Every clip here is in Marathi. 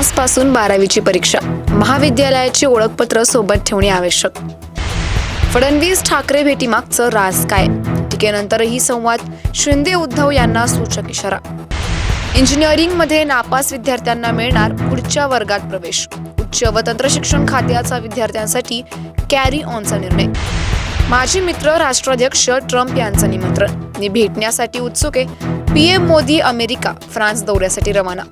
आजपासून बारावीची परीक्षा. महाविद्यालयाची ओळखपत्र सोबत ठेवणे आवश्यक. फडणवीस ठाकरे भेटीमागचं राज काय? टीकेनंतरही संवाद. शिंदे उद्धव यांना सूचक इशारा. इंजिनिअरिंगमध्ये नापास विद्यार्थ्यांना मिळणार पुढच्या वर्गात प्रवेश. उच्च व तंत्रशिक्षण खात्याचा विद्यार्थ्यांसाठी कॅरी ऑनचा निर्णय. माजी मित्र राष्ट्राध्यक्ष ट्रम्प यांचं निमंत्रण. मी भेटण्यासाठी उत्सुक. आहे पीएम मोदी अमेरिका फ्रान्स दौऱ्यासाठी रवाना.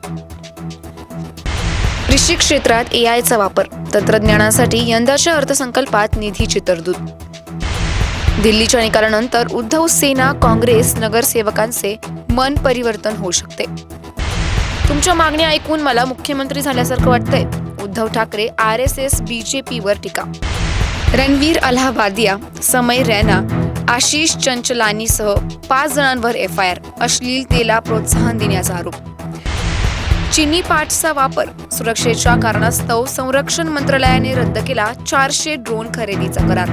कृषी क्षेत्रात ए आयचा वापर तंत्रज्ञानासाठी यंदाच्या अर्थसंकल्पात निधीची तरतूद दिल्लीच्या निकालानंतर उद्धव सेना काँग्रेस नगरसेवकांचे मन परिवर्तन होऊ शकते. तुमच्या मागण्या ऐकून मला मुख्यमंत्री झाल्यासारखं वाटतंय. Uddhav Thackeray R S S बीजेपीवर टीका. रणवीर अलाहाबादिया समय रैना आशिष चंचलानीसह पाच जणांवर एफ आय आर अश्लीलतेला प्रोत्साहन देण्याचा आरोप. चिनी पार्ट्सचा वापर. सुरक्षेच्या कारणास्तव संरक्षण मंत्रालयाने रद्द केला चारशे ड्रोन खरेदीचा करार.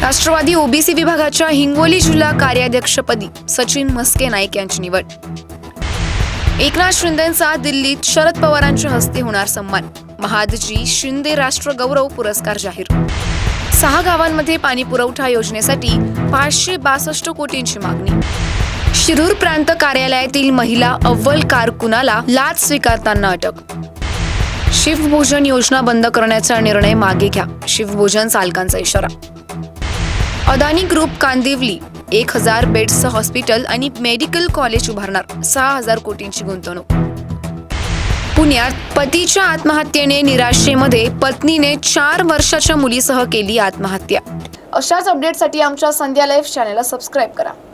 राष्ट्रवादी ओबीसी विभागाच्या हिंगोली जिल्हा कार्याध्यक्षपदी सचिन मस्के नाईक यांची निवड. एकनाथ शिंदेचा दिल्लीत शरद पवारांच्या हस्ते होणार सन्मान. महादजी शिंदे राष्ट्र गौरव पुरस्कार जाहीर. सहा गावांमध्ये पाणी पुरवठा योजनेसाठी पाचशे बासष्ट कोटींची मागणी. शिरूर प्रांत कार्यालयातील महिला अव्वल कारकुनाला लाच स्वीकारताना अटक. शिवभोजन योजना बंद करण्याचा निर्णय मागे घ्या शिवभोजन चालकांचा इशारा. अदानी ग्रुप कांदिवली एक हजार बेड्सचं हॉस्पिटल आणि मेडिकल कॉलेज उभारणार सहा हजार कोटींची गुंतवणूक. पुण्यात पतीच्या आत्महत्येने निराशेमध्ये पत्नीने चार वर्षाच्या मुलीसह केली आत्महत्या. अशाच अपडेटसाठी आमच्या संध्या लाईफ चॅनलला सबस्क्राईब करा.